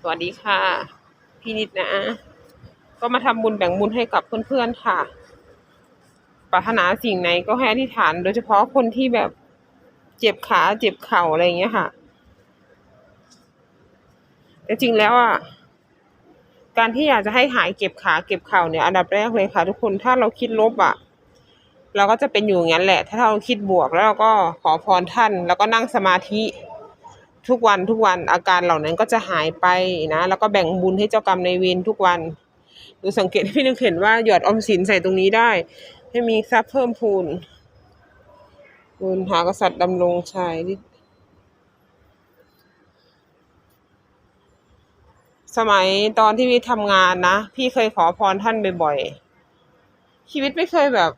สวัสดีค่ะ พี่นิดนะ ก็มาทำบุญแบ่งบุญให้กับเพื่อนๆค่ะ ปรารถนาสิ่งไหนก็ให้อธิษฐาน โดยเฉพาะคนที่แบบเจ็บขาเจ็บเข่าอะไรอย่างเงี้ยค่ะแต่จริงแล้วอะการที่อยากจะให้หายเก็บขาเก็บเข่าเนี่ยอันดับแรกเลยค่ะ ทุกคนถ้าเราคิดลบอะ เราก็จะเป็นอยู่อย่างนั้นแหละ ถ้าเราคิดบวกแล้วเราก็ขอพรท่าน แล้วก็นั่งสมาธิ ทุกวันทุกวันอาการเหล่านั้นก็จะหายไปนะ แล้วก็แบ่งบุญให้เจ้ากรรมในเวรทุกวันดูสังเกตพี่นึกเห็นว่าหยอดอมสินใส่ตรงนี้ได้ ให้มีทรัพย์เพิ่มพูนบุญหากษัตริย์ดำรงชัยสมัยตอนที่พี่ทำงานนะ พี่เคยขอพรท่านบ่อยๆชีวิตไม่เคยแบบ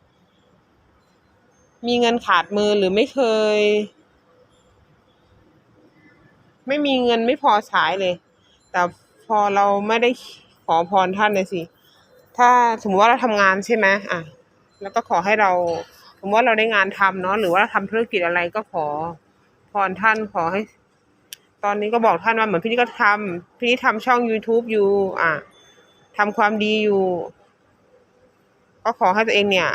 มีเงินขาดมือหรือไม่เคย ไม่มีเงินไม่พอใช้เลย แต่พอเราไม่ได้ขอพรท่านเลยสิ ถ้าสมมติว่าเราทำงานใช่ไหมอะ แล้วก็ขอให้เรา สมมติว่าเราได้งานทำเนาะ หรือว่าทำธุรกิจอะไรก็ขอพรท่านขอให้ ตอนนี้ก็บอกท่านว่าเหมือนพี่นี่ก็ทำพี่นี่ทำช่อง youtube อยู่ อะทำความดีอยู่ ก็ขอให้ตัวเองเนี่ย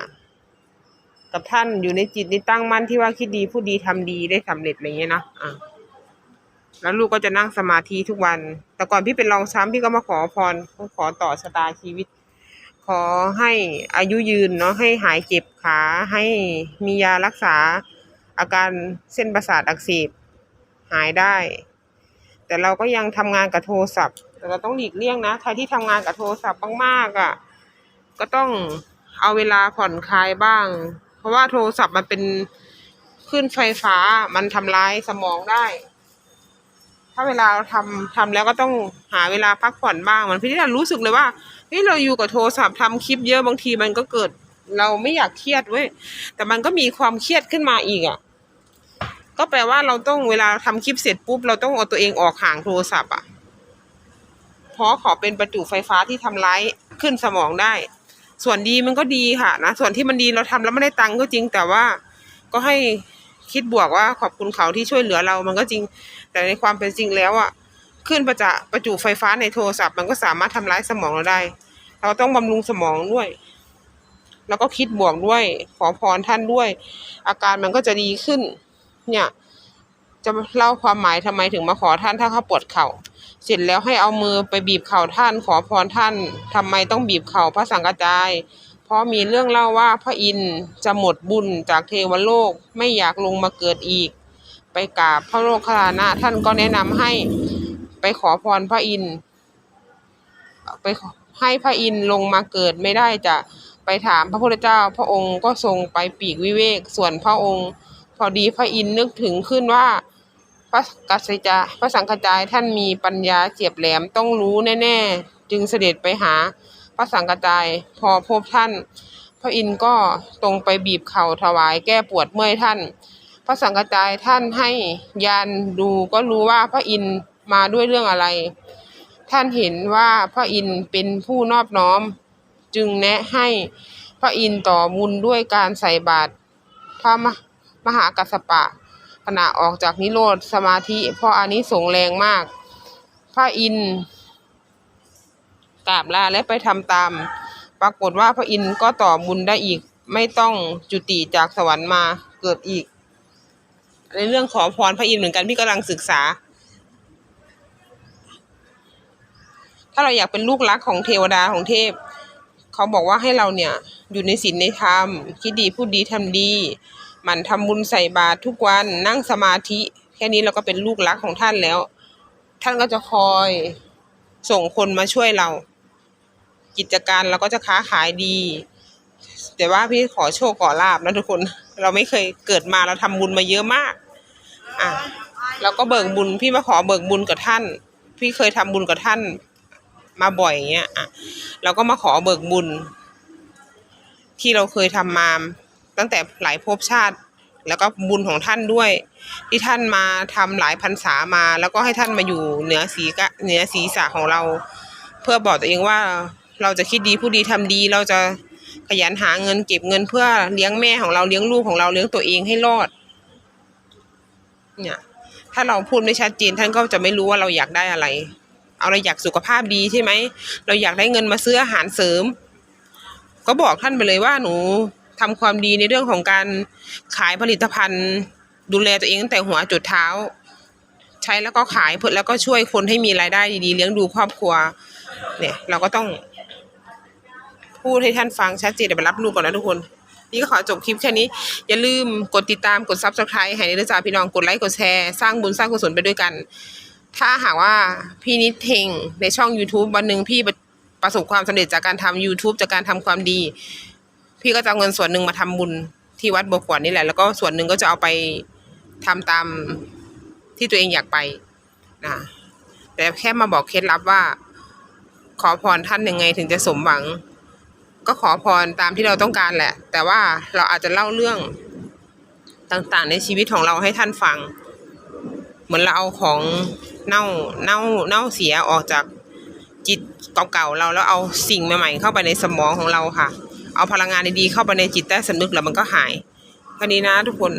กับท่านอยู่ในจิตนี้ตั้งมั่นที่ว่าคิดดีพูดดีทำดีได้สำเร็จอะไรเงี้ยนะอะ แล้วลูกก็จะนั่งสมาธิทุกวัน แต่ก่อนพี่เป็นรองช้ำพี่ก็มาขอพรขอต่อชะตาชีวิต ขอให้อายุยืนเนาะให้หายเจ็บขา ให้มียารักษาอาการเส้นประสาทอักเสบหายได้ แต่เราก็ยังทำงานกับโทรศัพท์ แต่เราต้องหลีกเลี่ยงนะใครที่ทำงานกับโทรศัพท์มากๆอะ ก็ต้องเอาเวลาผ่อนคลายบ้าง เพราะว่าโทรศัพท์มันเป็นขึ้นไฟฟ้ามันทำร้ายสมองได้ ถ้าเวลาเราทำทำแล้วก็ต้องหาเวลาพักผ่อนบ้างมันพี่ที่เรารู้สึกเลยว่าเฮ้ยเราอยู่กับโทรศัพท์ทำคลิปเยอะบางทีมันก็เกิดเราไม่อยากเครียดเว้ยแต่มันก็มีความเครียดขึ้นมาอีกอะ ก็แปลว่าเราต้องเวลาทำคลิปเสร็จปุ๊บเราต้องเอาตัวเองออกห่างโทรศัพท์อะเพราะขอเป็นประจุไฟฟ้าที่ทำร้ายขึ้นสมองได้ ส่วนดีมันก็ดีค่ะนะส่วนที่มันดีเราทำแล้วไม่ได้ตังค์ก็จริงแต่ว่าก็ให้ คิดบวกว่าขอบคุณเขาที่ช่วยเหลือเรามันก็จริง แต่ในความเป็นจริงแล้วอะขึ้นประจะประจุไฟฟ้าในโทรศัพท์มันก็สามารถทำร้ายสมองเราได้ เราต้องบำรุงสมองด้วย แล้วก็คิดบวกด้วย ขอพรท่านด้วย อาการมันก็จะดีขึ้น เนี่ย จะเล่าความหมายทำไมถึงมาขอท่านถ้าเขาปวดเข่าเสร็จแล้วให้เอามือไปบีบเข่าท่าน ขอพรท่านทำไมต้องบีบเข่าพระสังฆจาย ราะมีเรื่องเล่าว่าพระอินทร์จะหมดบุญจากเทวโลกไม่อยากลงมาเกิดอีก ไปกราบพระโลกขลานะท่านก็แนะนำให้ไปขอพรพระอินทร์ไปให้พระอินทร์ลงมาเกิดไม่ได้จะไปถามพระพุทธเจ้า พระองค์ก็ทรงไปปีกวิเวก ส่วนพระองค์ พอดีพระอินทร์นึกถึงขึ้นว่าพระกัสจาพระสังฆจายท่านมีปัญญาเฉียบแหลมต้องรู้แน่ ๆ จึงเสด็จไปหา พระสังฆจาย พอพบท่าน พระอินทร์ก็ตรงไปบีบเข่าถวายแก้ปวดเมื่อยท่าน พระสังฆจายท่านให้ยานดูก็รู้ว่าพระอินทร์มาด้วยเรื่องอะไร ท่านเห็นว่าพระอินทร์เป็นผู้นอบน้อม จึงแนะให้พระอินทร์ต่อบุญด้วยการใส่บาตรพระมหมหากัสสปะขณะออกจากนิโรธสมาธิเพราะอานิสงส์แรงมาก พระอินทร์ กราบลาและไปทำตาม ปรากฏว่าพระอินทร์ก็ต่อบุญได้อีก ไม่ต้องจุติจากสวรรค์มาเกิดอีก ในเรื่องขอพรพระอินทร์เหมือนกันพี่กำลังศึกษา ถ้าเราอยากเป็นลูกรักของเทวดาของเทพ เขาบอกว่าให้เราเนี่ยอยู่ในศีลในธรรมคิดดีพูดดีทำดีหมั่นทำบุญใส่บาตรทุกวันนั่งสมาธิ แค่นี้เราก็เป็นลูกรักของท่านแล้ว ท่านก็จะคอยส่งคนมาช่วยเรา กิจการเราก็จะค้าขายดี แต่ว่าพี่ขอโชคขอลาบนะทุกคน เราไม่เคยเกิดมาเราทำบุญมาเยอะมาก อะเราก็เบิกบุญพี่มาขอเบิกบุญกับท่าน พี่เคยทำบุญกับท่าน มาบ่อยอย่างเงี้ยอะเราก็มาขอเบิกบุญ ที่เราเคยทำมาตั้งแต่หลายภพชาติแล้วก็บุญของท่านด้วย ที่ท่านมาทำหลายพรรษามา แล้วก็ให้ท่านมาอยู่เหนือศีกะเหนือศีรษะของเรา เพื่อบอกตัวเองว่า เราจะคิดดีผู้ดีทำดี เราจะขยันหาเงินเก็บเงินเพื่อเลี้ยงแม่ของเราเลี้ยงลูกของเราเลี้ยงตัวเองให้รอด เนี่ย ถ้าเราพูดไม่ชัดเจนท่านก็จะไม่รู้ว่าเราอยากได้อะไร เอาเราอยากสุขภาพดีใช่ไหมเราอยากได้เงินมาซื้ออาหารเสริม ก็บอกท่านไปเลยว่าหนูทำความดีในเรื่องของการขายผลิตภัณฑ์ ดูแลตัวเองตั้งแต่หัวจุดเท้า ใช้แล้วก็ขายเพื่อแล้วก็ช่วยคนให้มีรายได้ดีๆ เลี้ยงดูครอบครัว เนี่ย เราก็ต้อง พูดให้ท่านฟังชัดเจนเดี๋ยวไปรับลูกก่อนนะทุกคน นี่ก็ขอจบคลิปแค่นี้ อย่าลืมกดติดตามกด subscribe ให้นเรื่องจ่าพี่น้องกดไลค์กดแชร์สร้างบุญสร้างกุศลไปด้วยกัน ถ้าหากว่าพี่นิดเทงในช่อง YouTube วันหนึ่งพี่ประสบความสำเร็จจากการทำ YouTube จากการทำความดี พี่ก็จะเอาเงินส่วนหนึ่งมาทำบุญที่วัดบวขวัญนี่แหละ แล้วก็ส่วนหนึ่งก็จะเอาไปทำตามที่ตัวเองอยากไปนะแต่แค่มาบอกเคล็ดลับว่า ขอพรท่านยังไงถึงจะสมหวัง ก็ขอพรตามที่เราต้องการแหละ แต่ว่าเราอาจจะเล่าเรื่องต่างๆ ในชีวิตของเราให้ท่านฟัง เหมือนเราเอาของเน่าเน่าเน่าเสียออกจากจิตเก่าๆเราแล้วเอาสิ่งใหม่ๆเข้าไปในสมองของเราค่ะ เอาพลังงานดีๆเข้าไปในจิตใต้สำนึกแล้วมันก็หายแค่นี้นะทุกคน